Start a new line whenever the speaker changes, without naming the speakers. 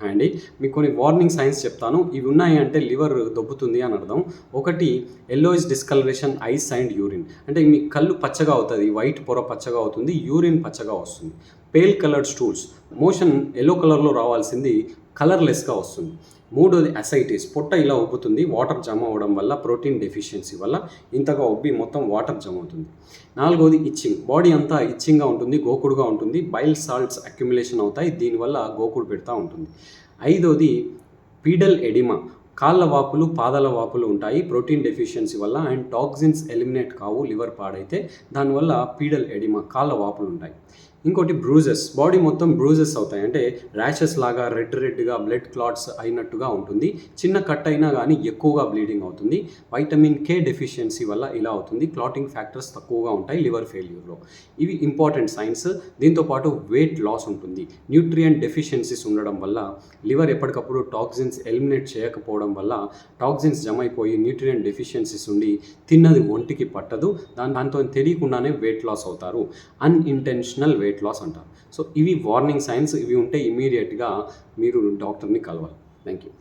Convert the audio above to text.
అండి. మీకు కొన్ని వార్నింగ్ సైన్స్ చెప్తాను. ఇవి ఉన్నాయి అంటే లివర్ దొబ్బుతుంది అని అర్థం. ఒకటి yellowish discolouration eyes and urine. అంటే మీ కళ్ళు పచ్చగా అవుతుంది వైట్ పొర పచ్చగా అవుతుంది యూరిన్ పచ్చగా వస్తుంది. Pale coloured stools. Motion yellow కలర్లో రావాల్సింది కలర్లెస్గా వస్తుంది. మూడోది అసైటిస్. పొట్ట ఇలా ఉబ్బుతుంది. వాటర్ జమ అవ్వడం వల్ల ప్రోటీన్ డెఫిషియన్సీ వల్ల ఇంతగా ఉబ్బి మొత్తం వాటర్ జమ అవుతుంది. నాలుగోది ఇచ్చింగ్. బాడీ అంతా ఇచ్చింగ్గా ఉంటుంది గోకుడుగా ఉంటుంది. బైల్ సాల్ట్స్ అక్యుములేషన్ అవుతాయి. దీనివల్ల గోకుడు పెడతా ఉంటుంది. ఐదోది పీడల్ ఎడిమా. కాళ్ళ వాపులు పాదాల వాపులు ఉంటాయి. ప్రోటీన్ డెఫిషియన్సీ వల్ల అండ్ టాక్సిన్స్ ఎలిమినేట్ కావు లివర్ పాడైతే దానివల్ల పీడల్ ఎడిమా కాళ్ళ వాపులు ఉంటాయి. ఇంకోటి బ్రూజెస్ బాడీ మొత్తం బ్రూజెస్ అవుతాయి. అంటే ర్యాషెస్ లాగా రెడ్ రెడ్గా బ్లడ్ క్లాట్స్ అయినట్టుగా ఉంటుంది. చిన్న కట్ అయినా కానీ ఎక్కువగా బ్లీడింగ్ అవుతుంది. వైటమిన్ కే డెఫిషియన్సీ వల్ల ఇలా అవుతుంది. క్లాటింగ్ ఫ్యాక్టర్స్ తక్కువగా ఉంటాయి లివర్ ఫెయిల్యూర్లో ఇవి ఇంపార్టెంట్ సైన్స్ దీంతోపాటు వెయిట్ లాస్ ఉంటుంది. న్యూట్రియంట్ డెఫిషియన్సీస్ ఉండడం వల్ల లివర్ ఎప్పటికప్పుడు టాక్సిన్స్ ఎలిమినేట్ చేయకపోవడం వల్ల టాక్సిన్స్ జమ అయిపోయి న్యూట్రియంట్ డెఫిషియన్సీస్ ఉండి తిన్నది ఒంటికి పట్టదు. దాని దాంతో తెలియకుండానే వెయిట్ లాస్ అవుతారు. అన్ఇంటెన్షనల్ వెయిట్ వెయిట్ లాస్ అంటారు సో ఇవి వార్నింగ్ సైన్స్ ఇవి ఉంటే ఇమీడియట్గా మీరు డాక్టర్ని కలవాలి. Thank you